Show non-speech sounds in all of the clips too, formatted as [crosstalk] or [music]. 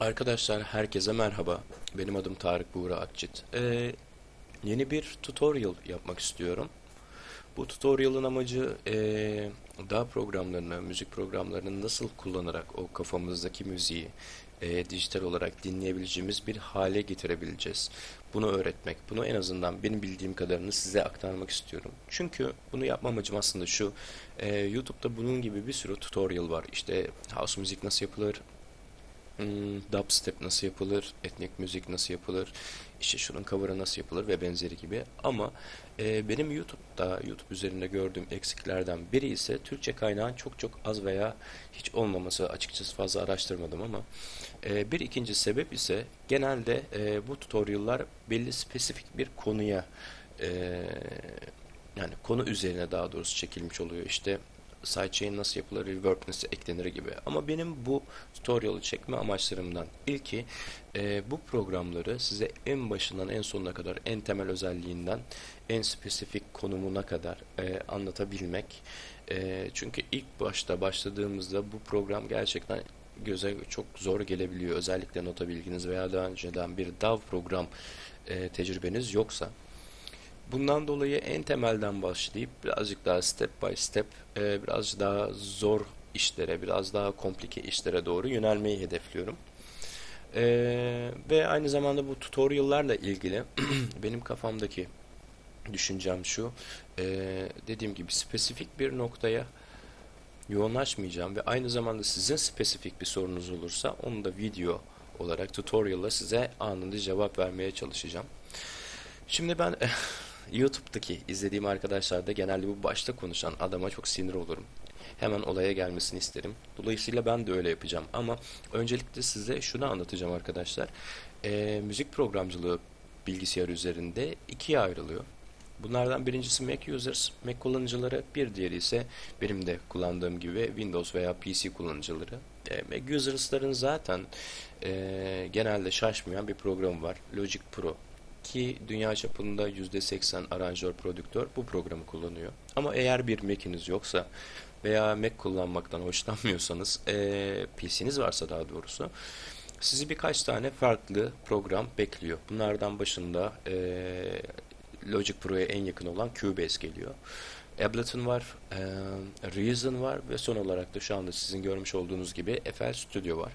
Arkadaşlar herkese merhaba. Benim adım Tarık Buğra Akçit. Ee, yeni bir tutorial yapmak istiyorum. Bu tutorial'ın amacı ee, DAW programlarını, müzik programlarını nasıl kullanarak o kafamızdaki müziği ee, dijital olarak dinleyebileceğimiz bir hale getirebileceğiz. Bunu öğretmek, bunu en azından benim bildiğim kadarını size aktarmak istiyorum. Çünkü bunu yapmam amacım aslında şu, ee, YouTube'da bunun gibi bir sürü tutorial var. İşte house müzik nasıl yapılır, Hmm, dubstep nasıl yapılır, etnik müzik nasıl yapılır, işte şunun cover'ı nasıl yapılır ve benzeri gibi. Ama e, benim YouTube'da, YouTube üzerinde gördüğüm eksiklerden biri ise Türkçe kaynağın çok çok az veya hiç olmaması. Açıkçası fazla araştırmadım ama. E, bir ikinci sebep ise genelde e, bu tutorial'lar belli spesifik bir konuya e, yani konu üzerine daha doğrusu çekilmiş oluyor. İşte sidechain nasıl yapılır, reverb nasıl eklenir gibi. Ama benim bu tutorial'ı çekme amaçlarımdan ilki e, bu programları size en başından en sonuna kadar en temel özelliğinden en spesifik konumuna kadar e, anlatabilmek. E, çünkü ilk başta başladığımızda bu program gerçekten göze çok zor gelebiliyor. Özellikle nota bilginiz veya daha önceden bir DAW program e, tecrübeniz yoksa. Bundan dolayı en temelden başlayıp birazcık daha step by step e, birazcık daha zor işlere, biraz daha komplike işlere doğru yönelmeyi hedefliyorum. E, ve aynı zamanda bu tutorial'larla ilgili [clears throat] benim kafamdaki düşüncem şu. E, dediğim gibi spesifik bir noktaya yoğunlaşmayacağım ve aynı zamanda sizin spesifik bir sorunuz olursa onu da video olarak tutorial'la size anında cevap vermeye çalışacağım. Şimdi ben [laughs] YouTube'daki izlediğim arkadaşlarda genelde bu başta konuşan adama çok sinir olurum. Hemen olaya gelmesini isterim. Dolayısıyla ben de öyle yapacağım. Ama öncelikle size şunu anlatacağım arkadaşlar. Ee, müzik programcılığı bilgisayar üzerinde ikiye ayrılıyor. Bunlardan birincisi Mac users, Mac kullanıcıları, bir diğeri ise benim de kullandığım gibi Windows veya PC kullanıcıları. E, Mac users'ların zaten e, genelde şaşmayan bir programı var. Logic Pro ki dünya çapında %80 aranjör prodüktör bu programı kullanıyor. Ama eğer bir Mac'iniz yoksa veya Mac kullanmaktan hoşlanmıyorsanız e, PC'niz varsa daha doğrusu sizi birkaç tane farklı program bekliyor. Bunlardan başında e, Logic Pro'ya en yakın olan Cubase geliyor. Ableton var, e, Reason var ve son olarak da şu anda sizin görmüş olduğunuz gibi FL Studio var.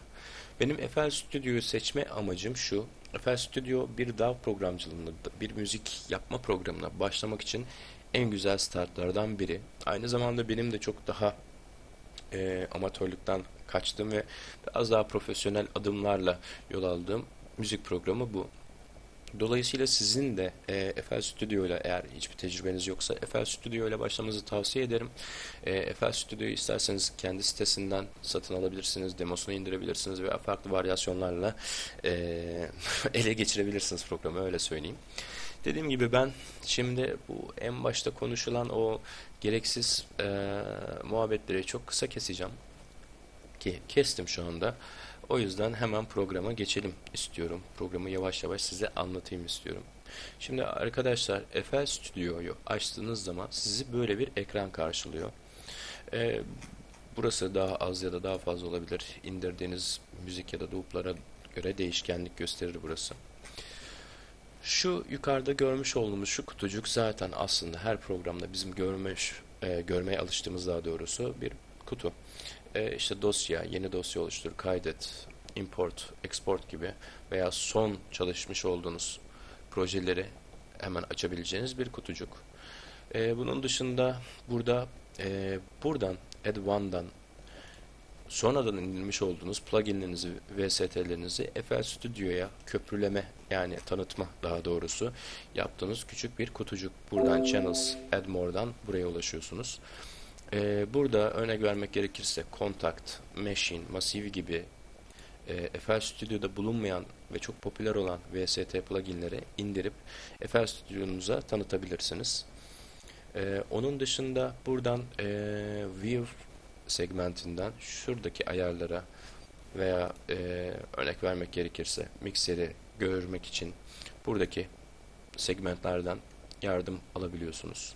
Benim FL Studio'yu seçme amacım şu. FL Studio bir DAW programcılığında, bir müzik yapma programına başlamak için en güzel startlardan biri. Aynı zamanda benim de çok daha e, amatörlükten kaçtığım ve biraz daha profesyonel adımlarla yol aldığım müzik programı bu. Dolayısıyla sizin de e, FL Studio ile eğer hiçbir tecrübeniz yoksa FL Studio ile başlamanızı tavsiye ederim. E, FL Studio'yu isterseniz kendi sitesinden satın alabilirsiniz, demosunu indirebilirsiniz veya farklı varyasyonlarla e, [laughs] ele geçirebilirsiniz programı öyle söyleyeyim. Dediğim gibi ben şimdi bu en başta konuşulan o gereksiz e, muhabbetleri çok kısa keseceğim. Ki kestim şu anda. O yüzden hemen programa geçelim istiyorum. Programı yavaş yavaş size anlatayım istiyorum. Şimdi arkadaşlar FL Studio'yu açtığınız zaman sizi böyle bir ekran karşılıyor. Ee, burası daha az ya da daha fazla olabilir. İndirdiğiniz müzik ya da looplara göre değişkenlik gösterir burası. Şu yukarıda görmüş olduğumuz şu kutucuk zaten aslında her programda bizim görmüş, e, görmeye alıştığımız daha doğrusu bir kutu e, işte dosya, yeni dosya oluştur, kaydet, import, export gibi veya son çalışmış olduğunuz projeleri hemen açabileceğiniz bir kutucuk. E, bunun dışında burada e, buradan Add One'dan sonradan indirmiş olduğunuz pluginlerinizi, VST'lerinizi FL Studio'ya köprüleme yani tanıtma daha doğrusu yaptığınız küçük bir kutucuk. Buradan Channels, Add More'dan buraya ulaşıyorsunuz. Ee, burada örnek vermek gerekirse Contact, Machine, Massive gibi e, FL Studio'da bulunmayan ve çok popüler olan VST pluginleri indirip FL Studio'nuza tanıtabilirsiniz. Ee, onun dışında buradan e, View segmentinden şuradaki ayarlara veya e, örnek vermek gerekirse mikseri görmek için buradaki segmentlerden yardım alabiliyorsunuz.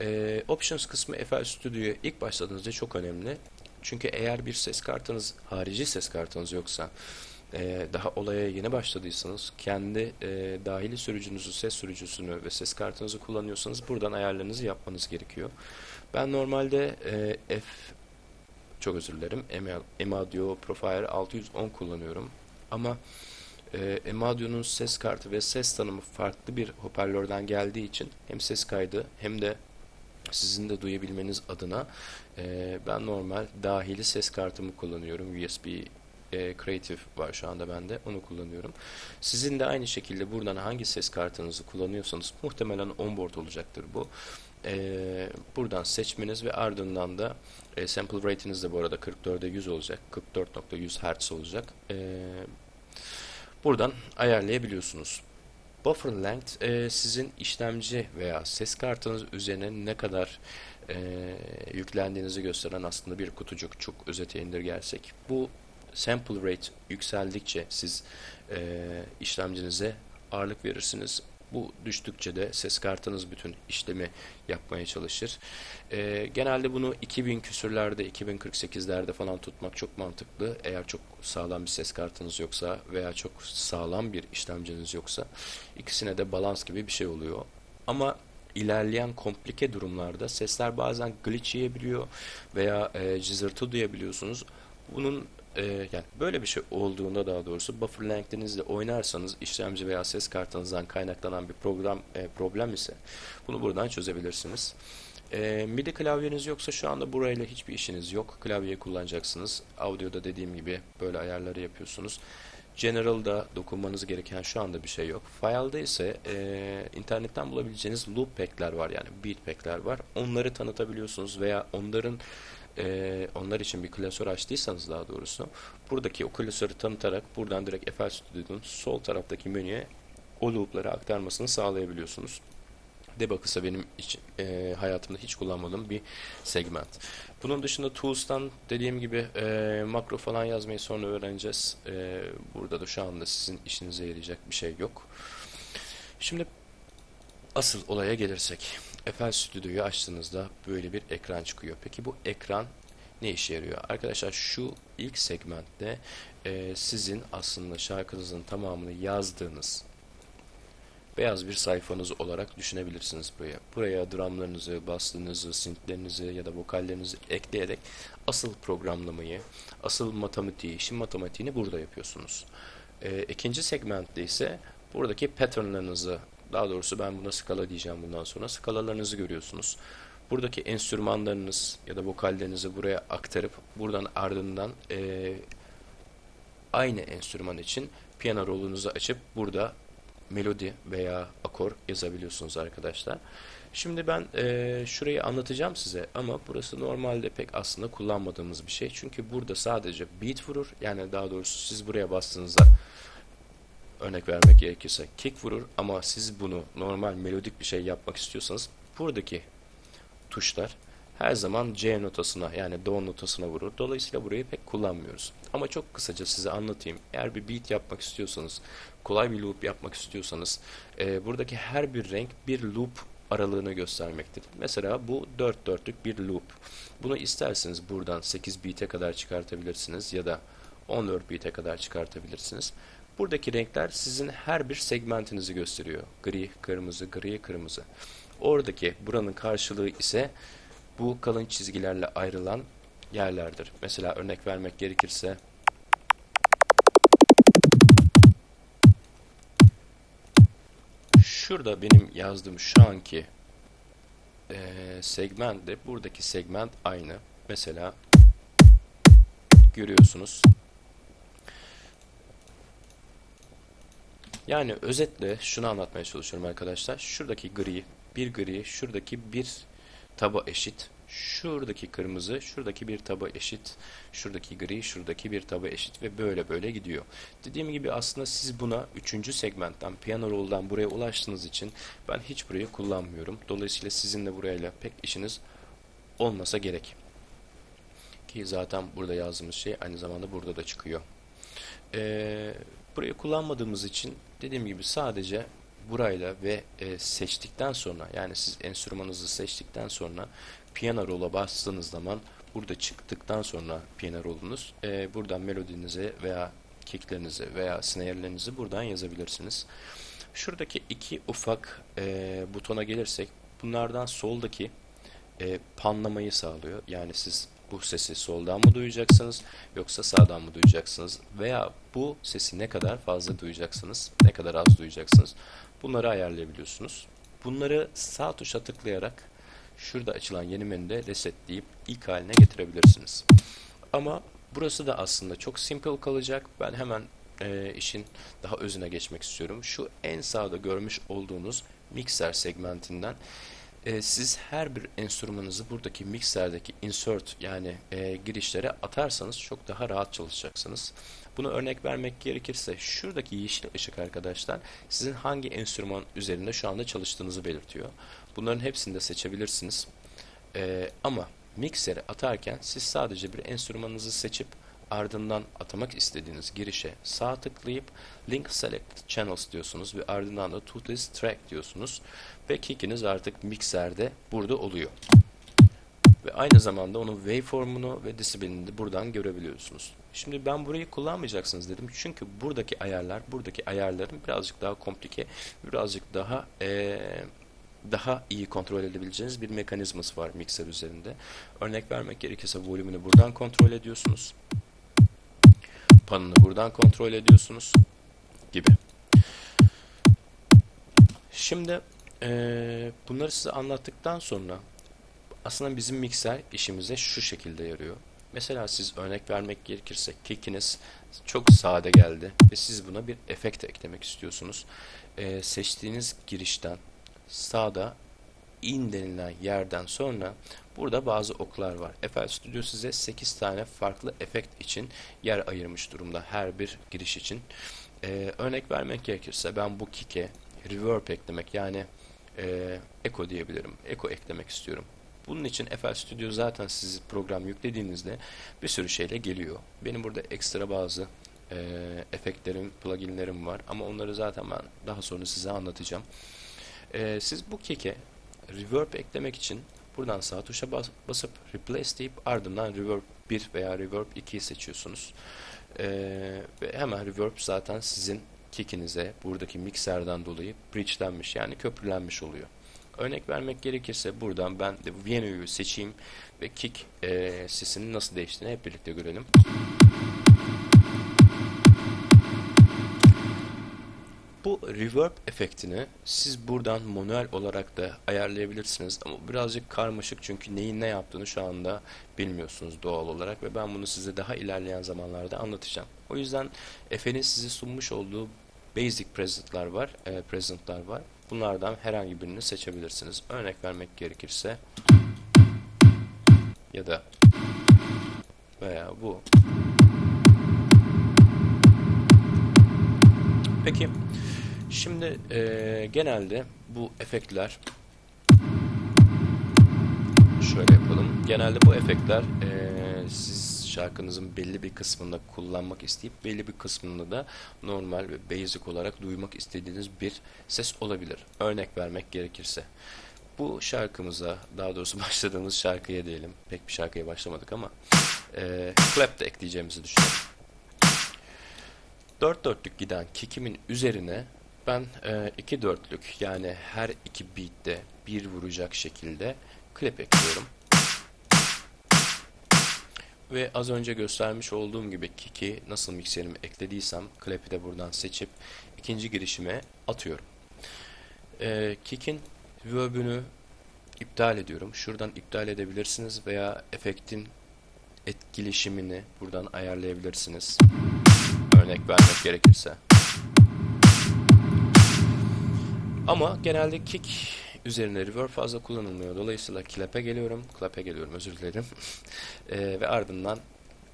Ee, Options kısmı FL Studio'ya ilk başladığınızda çok önemli. Çünkü eğer bir ses kartınız, harici ses kartınız yoksa e, daha olaya yeni başladıysanız kendi e, dahili sürücünüzü, ses sürücüsünü ve ses kartınızı kullanıyorsanız buradan ayarlarınızı yapmanız gerekiyor. Ben normalde e, F çok özür dilerim. Emadio Profire 610 kullanıyorum. Ama e, Emadio'nun ses kartı ve ses tanımı farklı bir hoparlörden geldiği için hem ses kaydı hem de sizin de duyabilmeniz adına e, ben normal dahili ses kartımı kullanıyorum. USB e, Creative var şu anda bende. Onu kullanıyorum. Sizin de aynı şekilde buradan hangi ses kartınızı kullanıyorsanız muhtemelen onboard olacaktır bu. E, buradan seçmeniz ve ardından da e, sample rate'iniz de bu arada 44'e 100 olacak. 44.100 Hz olacak. E, buradan ayarlayabiliyorsunuz. Buffer length e, sizin işlemci veya ses kartınız üzerine ne kadar e, yüklendiğinizi gösteren aslında bir kutucuk. Çok özete indirgersek. Bu sample rate yükseldikçe siz e, işlemcinize ağırlık verirsiniz. Bu düştükçe de ses kartınız bütün işlemi yapmaya çalışır. E, genelde bunu 2000 küsürlerde, 2048'lerde falan tutmak çok mantıklı. Eğer çok sağlam bir ses kartınız yoksa veya çok sağlam bir işlemciniz yoksa ikisine de balans gibi bir şey oluyor. Ama ilerleyen komplike durumlarda sesler bazen glitch yiyebiliyor veya e, cızırtı duyabiliyorsunuz. Bunun e, yani böyle bir şey olduğunda daha doğrusu buffer length'inizle oynarsanız işlemci veya ses kartınızdan kaynaklanan bir program e, problem ise bunu buradan çözebilirsiniz. E, MIDI klavyeniz yoksa şu anda burayla hiçbir işiniz yok. Klavyeyi kullanacaksınız. Audio'da dediğim gibi böyle ayarları yapıyorsunuz. General'da dokunmanız gereken şu anda bir şey yok. File'da ise e, internetten bulabileceğiniz loop pack'ler var yani beat pack'ler var. Onları tanıtabiliyorsunuz veya onların e, onlar için bir klasör açtıysanız daha doğrusu buradaki o klasörü tanıtarak buradan direkt FL Studio'nun sol taraftaki menüye o loop'ları aktarmasını sağlayabiliyorsunuz. Debug ise benim hiç, e, hayatımda hiç kullanmadığım bir segment. Bunun dışında Tools'tan dediğim gibi e, makro falan yazmayı sonra öğreneceğiz. E, burada da şu anda sizin işinize yarayacak bir şey yok. Şimdi asıl olaya gelirsek. FL Studio'yu açtığınızda böyle bir ekran çıkıyor. Peki bu ekran ne işe yarıyor? Arkadaşlar şu ilk segmentte e, sizin aslında şarkınızın tamamını yazdığınız beyaz bir sayfanız olarak düşünebilirsiniz buraya. Buraya drumlarınızı, basslarınızı, synthlerinizi ya da vokallerinizi ekleyerek asıl programlamayı, asıl matematiği, işin matematiğini burada yapıyorsunuz. E, ikinci segmentte ise buradaki patternlarınızı, daha doğrusu ben buna skala diyeceğim bundan sonra, skalalarınızı görüyorsunuz. Buradaki enstrümanlarınız ya da vokallerinizi buraya aktarıp buradan ardından e, aynı enstrüman için piyano rolunuzu açıp burada melodi veya akor yazabiliyorsunuz arkadaşlar. Şimdi ben e, şurayı anlatacağım size ama burası normalde pek aslında kullanmadığımız bir şey. Çünkü burada sadece beat vurur. Yani daha doğrusu siz buraya bastığınızda örnek vermek gerekirse kick vurur ama siz bunu normal melodik bir şey yapmak istiyorsanız buradaki tuşlar her zaman C notasına yani Do notasına vurur. Dolayısıyla burayı pek kullanmıyoruz. Ama çok kısaca size anlatayım. Eğer bir beat yapmak istiyorsanız, kolay bir loop yapmak istiyorsanız, e, buradaki her bir renk bir loop aralığını göstermektedir. Mesela bu 4 dörtlük bir loop. Bunu isterseniz buradan 8 bit'e kadar çıkartabilirsiniz ya da 14 bit'e kadar çıkartabilirsiniz. Buradaki renkler sizin her bir segmentinizi gösteriyor. Gri, kırmızı, gri, kırmızı. Oradaki buranın karşılığı ise bu kalın çizgilerle ayrılan yerlerdir. Mesela örnek vermek gerekirse şurada benim yazdığım şu anki e, segmentle buradaki segment aynı. Mesela görüyorsunuz. Yani özetle şunu anlatmaya çalışıyorum arkadaşlar. Şuradaki gri, bir gri, şuradaki bir taba eşit. Şuradaki kırmızı, şuradaki bir taba eşit. Şuradaki gri, şuradaki bir taba eşit ve böyle böyle gidiyor. Dediğim gibi aslında siz buna üçüncü segmentten, piyano roll'dan buraya ulaştığınız için ben hiç burayı kullanmıyorum. Dolayısıyla sizin de burayla pek işiniz olmasa gerek. Ki zaten burada yazdığımız şey aynı zamanda burada da çıkıyor. Ee, burayı kullanmadığımız için dediğim gibi sadece burayla ve e, seçtikten sonra yani siz enstrümanınızı seçtikten sonra piyano roll'a bastığınız zaman burada çıktıktan sonra piyano roll'unuz e, buradan melodinize veya kicklerinizi veya snare'lerinizi buradan yazabilirsiniz. Şuradaki iki ufak e, butona gelirsek bunlardan soldaki e, panlamayı sağlıyor. Yani siz bu sesi soldan mı duyacaksınız yoksa sağdan mı duyacaksınız veya bu sesi ne kadar fazla duyacaksınız, ne kadar az duyacaksınız bunları ayarlayabiliyorsunuz. Bunları sağ tuşa tıklayarak şurada açılan yeni menüde resetleyip ilk haline getirebilirsiniz. Ama burası da aslında çok simple kalacak. Ben hemen e, işin daha özüne geçmek istiyorum. Şu en sağda görmüş olduğunuz mikser segmentinden e, siz her bir enstrümanınızı buradaki mikserdeki insert yani e, girişlere atarsanız çok daha rahat çalışacaksınız. Bunu örnek vermek gerekirse şuradaki yeşil ışık arkadaşlar sizin hangi enstrüman üzerinde şu anda çalıştığınızı belirtiyor. Bunların hepsini de seçebilirsiniz. E, ama mikseri atarken siz sadece bir enstrümanınızı seçip ardından atamak istediğiniz girişe sağ tıklayıp Link Select Channels diyorsunuz ve ardından da To This Track diyorsunuz ve kickiniz artık mikserde burada oluyor. Ve aynı zamanda onun waveformunu ve decibelini de buradan görebiliyorsunuz. Şimdi ben burayı kullanmayacaksınız dedim. Çünkü buradaki ayarlar, buradaki ayarların birazcık daha komplike, birazcık daha ee, daha iyi kontrol edebileceğiniz bir mekanizması var mikser üzerinde. Örnek vermek gerekirse volümünü buradan kontrol ediyorsunuz. Panını buradan kontrol ediyorsunuz gibi. Şimdi ee, bunları size anlattıktan sonra aslında bizim mikser işimize şu şekilde yarıyor. Mesela siz örnek vermek gerekirse kickiniz çok sade geldi ve siz buna bir efekt eklemek istiyorsunuz. Ee, seçtiğiniz girişten sağda in denilen yerden sonra burada bazı oklar var. FL Studio size 8 tane farklı efekt için yer ayırmış durumda her bir giriş için. Ee, örnek vermek gerekirse ben bu kick'e reverb eklemek yani e, echo diyebilirim. Echo eklemek istiyorum. Bunun için FL Studio zaten siz program yüklediğinizde bir sürü şeyle geliyor. Benim burada ekstra bazı e, efektlerim, pluginlerim var ama onları zaten ben daha sonra size anlatacağım. E, siz bu kick'e reverb eklemek için buradan sağ tuşa bas, basıp replace deyip ardından reverb 1 veya reverb 2'yi seçiyorsunuz. E, ve hemen reverb zaten sizin kickinize buradaki mikserden dolayı bridge'lenmiş yani köprülenmiş oluyor. Örnek vermek gerekirse buradan ben de Vienna'yı seçeyim ve kick e, sesinin nasıl değiştiğini hep birlikte görelim. Bu reverb efektini siz buradan manuel olarak da ayarlayabilirsiniz ama birazcık karmaşık çünkü neyin ne yaptığını şu anda bilmiyorsunuz doğal olarak ve ben bunu size daha ilerleyen zamanlarda anlatacağım. O yüzden Efe'nin size sunmuş olduğu basic present'lar var, e, present'lar var. Bunlardan herhangi birini seçebilirsiniz. Örnek vermek gerekirse ya da veya bu. Peki şimdi e, genelde bu efektler şöyle yapalım. Genelde bu efektler e, siz şarkınızın belli bir kısmında kullanmak isteyip belli bir kısmında da normal ve basic olarak duymak istediğiniz bir ses olabilir. Örnek vermek gerekirse. Bu şarkımıza, daha doğrusu [laughs] başladığımız şarkıya diyelim. Pek bir şarkıya başlamadık ama e, clap de ekleyeceğimizi düşünüyorum. Dört dörtlük giden kickimin üzerine ben e, iki dörtlük yani her iki beatte bir vuracak şekilde clap ekliyorum. Ve az önce göstermiş olduğum gibi kick'i nasıl mikserimi eklediysem clap'i de buradan seçip ikinci girişime atıyorum. Ee, kick'in reverb'ünü iptal ediyorum. Şuradan iptal edebilirsiniz veya efektin etkileşimini buradan ayarlayabilirsiniz. Örnek vermek gerekirse. Ama genelde kick üzerine reverb fazla kullanılmıyor. Dolayısıyla clap'e geliyorum. Clap'e geliyorum özür dilerim. [laughs] e, ve ardından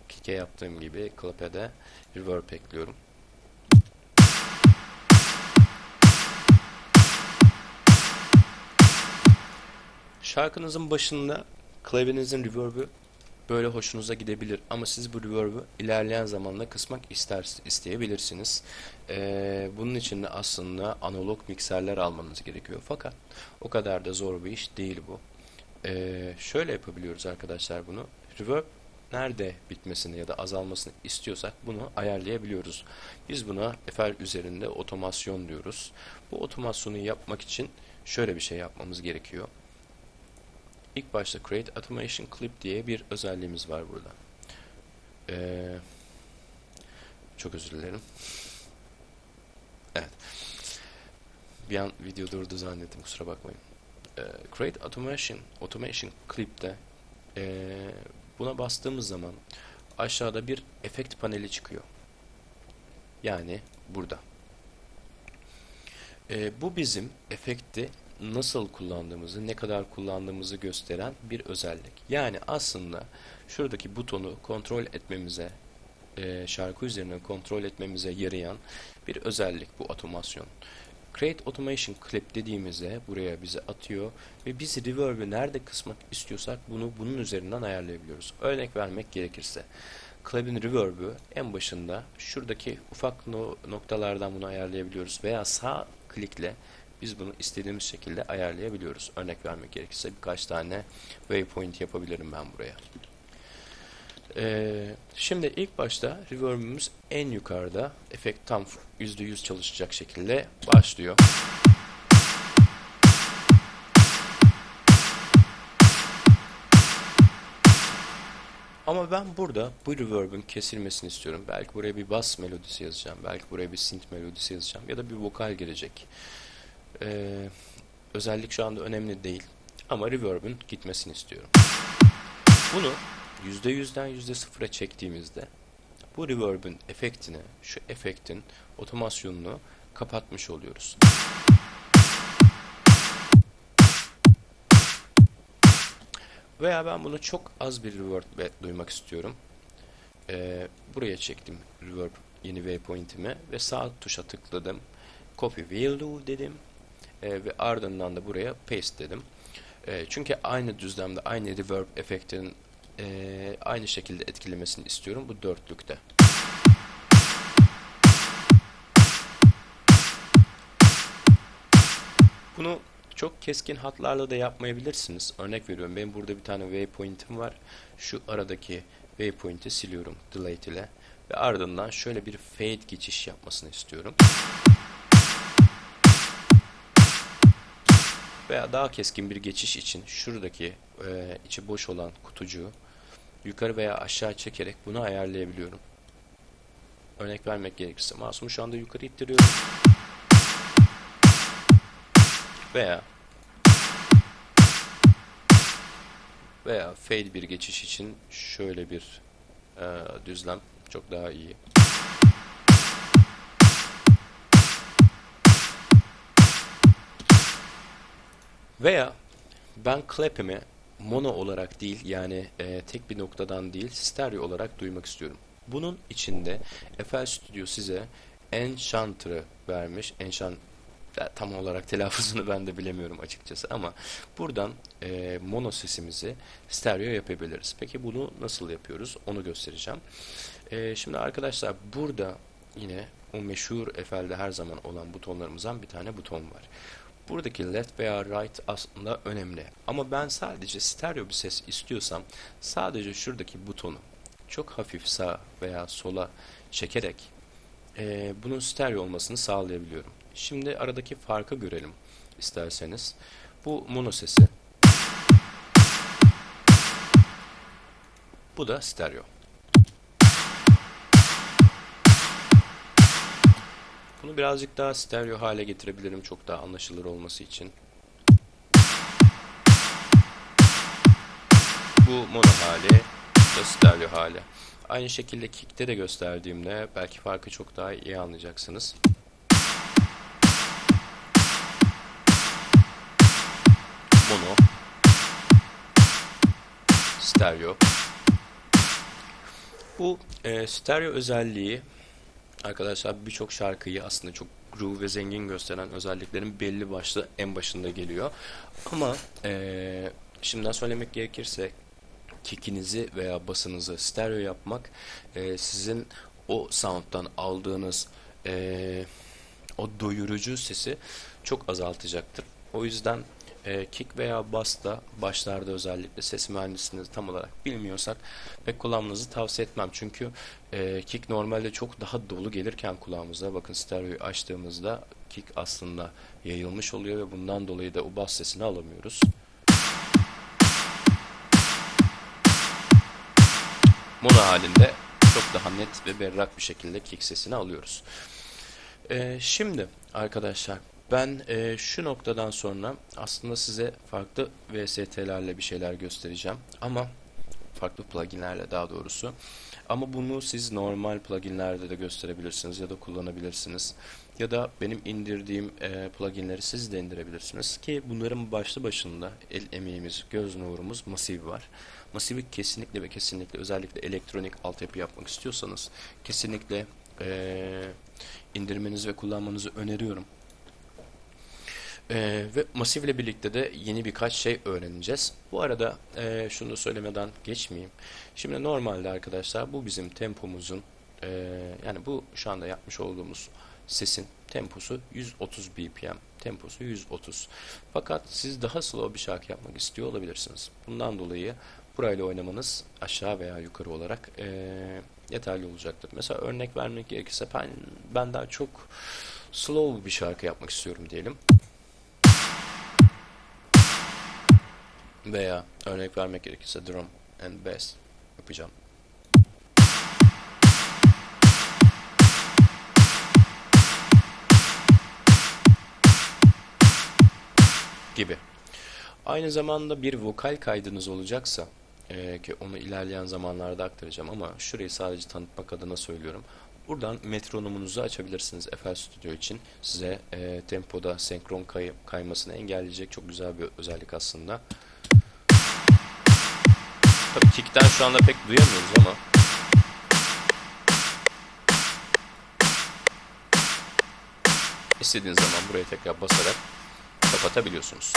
kick'e yaptığım gibi clap'e de reverb ekliyorum. Şarkınızın başında klavyenizin reverb'ü böyle hoşunuza gidebilir ama siz bu reverb'ü ilerleyen zamanda kısmak ister isteyebilirsiniz. Ee, bunun için de aslında analog mikserler almanız gerekiyor. Fakat o kadar da zor bir iş değil bu. Ee, şöyle yapabiliyoruz arkadaşlar bunu. Reverb nerede bitmesini ya da azalmasını istiyorsak bunu ayarlayabiliyoruz. Biz buna FL üzerinde otomasyon diyoruz. Bu otomasyonu yapmak için şöyle bir şey yapmamız gerekiyor. İlk başta Create Automation Clip diye bir özelliğimiz var burada. Ee, çok özür dilerim. Evet. Bir an video durdu zannettim kusura bakmayın. Ee, Create Automation Automation Clip'te ee, buna bastığımız zaman aşağıda bir efekt paneli çıkıyor. Yani burada. Ee, bu bizim efekti nasıl kullandığımızı, ne kadar kullandığımızı gösteren bir özellik. Yani aslında şuradaki butonu kontrol etmemize, e, şarkı üzerine kontrol etmemize yarayan bir özellik bu otomasyon. Create Automation Clip dediğimizde buraya bize atıyor ve biz reverb'ü nerede kısmak istiyorsak bunu bunun üzerinden ayarlayabiliyoruz. Örnek vermek gerekirse Clip'in reverb'ü en başında şuradaki ufak no noktalardan bunu ayarlayabiliyoruz veya sağ klikle biz bunu istediğimiz şekilde ayarlayabiliyoruz. Örnek vermek gerekirse birkaç tane waypoint yapabilirim ben buraya. Ee, şimdi ilk başta reverb'ümüz en yukarıda efekt tam %100 çalışacak şekilde başlıyor. Ama ben burada bu reverb'ün kesilmesini istiyorum. Belki buraya bir bass melodisi yazacağım. Belki buraya bir synth melodisi yazacağım. Ya da bir vokal gelecek. Ee, özellik şu anda önemli değil. Ama reverb'ün gitmesini istiyorum. Bunu %100'den %0'a çektiğimizde bu reverb'ün efektini, şu efektin otomasyonunu kapatmış oluyoruz. Veya ben bunu çok az bir reverb duymak istiyorum. Ee, buraya çektim reverb yeni waypoint'imi ve sağ tuşa tıkladım. Copy do dedim. Ee, ve ardından da buraya paste dedim. Ee, çünkü aynı düzlemde aynı reverb efektinin e, aynı şekilde etkilemesini istiyorum bu dörtlükte. Bunu çok keskin hatlarla da yapmayabilirsiniz. Örnek veriyorum benim burada bir tane waypoint'im var. Şu aradaki waypoint'i siliyorum delete ile ve ardından şöyle bir fade geçiş yapmasını istiyorum. Veya daha keskin bir geçiş için şuradaki e, içi boş olan kutucuğu yukarı veya aşağı çekerek bunu ayarlayabiliyorum. Örnek vermek gerekirse mouse'umu şu anda yukarı ittiriyorum. Veya veya fade bir geçiş için şöyle bir e, düzlem çok daha iyi. Veya ben clap'imi mono olarak değil yani e, tek bir noktadan değil stereo olarak duymak istiyorum. Bunun içinde FL Studio size Enchanter'ı vermiş. Enchant tam olarak telaffuzunu [laughs] ben de bilemiyorum açıkçası ama buradan e, mono sesimizi stereo yapabiliriz. Peki bunu nasıl yapıyoruz onu göstereceğim. E, şimdi arkadaşlar burada yine o meşhur FL'de her zaman olan butonlarımızdan bir tane buton var. Buradaki left veya right aslında önemli. Ama ben sadece stereo bir ses istiyorsam sadece şuradaki butonu çok hafif sağ veya sola çekerek e, bunun stereo olmasını sağlayabiliyorum. Şimdi aradaki farkı görelim isterseniz. Bu mono sesi. Bu da stereo. Bunu birazcık daha stereo hale getirebilirim çok daha anlaşılır olması için. Bu mono hali, bu stereo hali. Aynı şekilde kick'te de gösterdiğimde belki farkı çok daha iyi anlayacaksınız. Mono, stereo. Bu e, stereo özelliği Arkadaşlar birçok şarkıyı aslında çok groove ve zengin gösteren özelliklerin belli başlı en başında geliyor. Ama ee, şimdiden söylemek gerekirse kickinizi veya basınızı stereo yapmak e, sizin o sound'dan aldığınız e, o doyurucu sesi çok azaltacaktır. O yüzden e, kick veya bass'ta başlarda özellikle ses mühendisliğini tam olarak bilmiyorsak pek kullanmanızı tavsiye etmem. Çünkü e, kick normalde çok daha dolu gelirken kulağımıza bakın stereoyu açtığımızda kick aslında yayılmış oluyor ve bundan dolayı da o bass sesini alamıyoruz. Mono halinde çok daha net ve berrak bir şekilde kick sesini alıyoruz. Ee, şimdi arkadaşlar ben e, şu noktadan sonra aslında size farklı VST'lerle bir şeyler göstereceğim ama farklı pluginlerle daha doğrusu. Ama bunu siz normal pluginlerde de gösterebilirsiniz ya da kullanabilirsiniz. Ya da benim indirdiğim e, pluginleri siz de indirebilirsiniz ki bunların başlı başında el emeğimiz, göz nurumuz Massive var. Massive'i kesinlikle ve kesinlikle özellikle elektronik altyapı yapmak istiyorsanız kesinlikle e, indirmenizi ve kullanmanızı öneriyorum. Ee, ve Massive ile birlikte de yeni birkaç şey öğreneceğiz. Bu arada e, şunu söylemeden geçmeyeyim. Şimdi normalde arkadaşlar bu bizim tempomuzun e, yani bu şu anda yapmış olduğumuz sesin temposu 130 BPM. Temposu 130. Fakat siz daha slow bir şarkı yapmak istiyor olabilirsiniz. Bundan dolayı burayla oynamanız aşağı veya yukarı olarak e, yeterli olacaktır. Mesela örnek vermek gerekirse ben, ben daha çok slow bir şarkı yapmak istiyorum diyelim. Veya örnek vermek gerekirse drum and bass yapacağım. Gibi. Aynı zamanda bir vokal kaydınız olacaksa e, ki onu ilerleyen zamanlarda aktaracağım ama şurayı sadece tanıtmak adına söylüyorum. Buradan metronumunuzu açabilirsiniz FL Studio için. Size e, tempoda senkron kay kaymasını engelleyecek çok güzel bir özellik aslında. Tabii kickten şu anda pek duyamıyoruz ama istediğiniz zaman buraya tekrar basarak kapatabiliyorsunuz.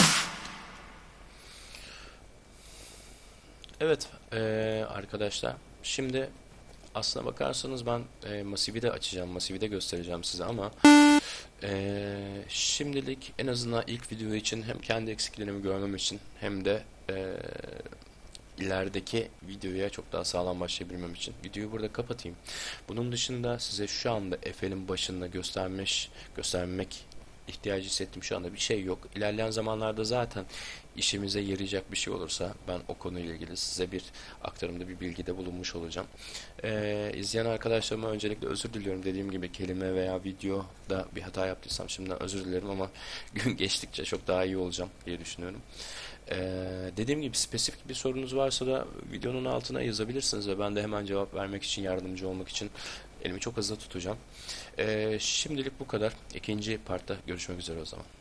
Evet eee, arkadaşlar şimdi aslına bakarsanız ben e, Massive'i de açacağım, Massive'i de göstereceğim size ama e, şimdilik en azından ilk video için hem kendi eksiklerimi görmem için hem de e, ilerideki videoya çok daha sağlam başlayabilmem için videoyu burada kapatayım. Bunun dışında size şu anda FL'in başında göstermiş, göstermek ihtiyacı hissettiğim şu anda bir şey yok. İlerleyen zamanlarda zaten işimize yarayacak bir şey olursa ben o konuyla ilgili size bir aktarımda bir bilgide bulunmuş olacağım. Ee, izleyen arkadaşlarıma öncelikle özür diliyorum. Dediğim gibi kelime veya videoda bir hata yaptıysam şimdiden özür dilerim ama [laughs] gün geçtikçe çok daha iyi olacağım diye düşünüyorum. Ee, dediğim gibi spesifik bir sorunuz varsa da videonun altına yazabilirsiniz ve ben de hemen cevap vermek için yardımcı olmak için elimi çok hızlı tutacağım. Ee, şimdilik bu kadar. İkinci partta görüşmek üzere o zaman.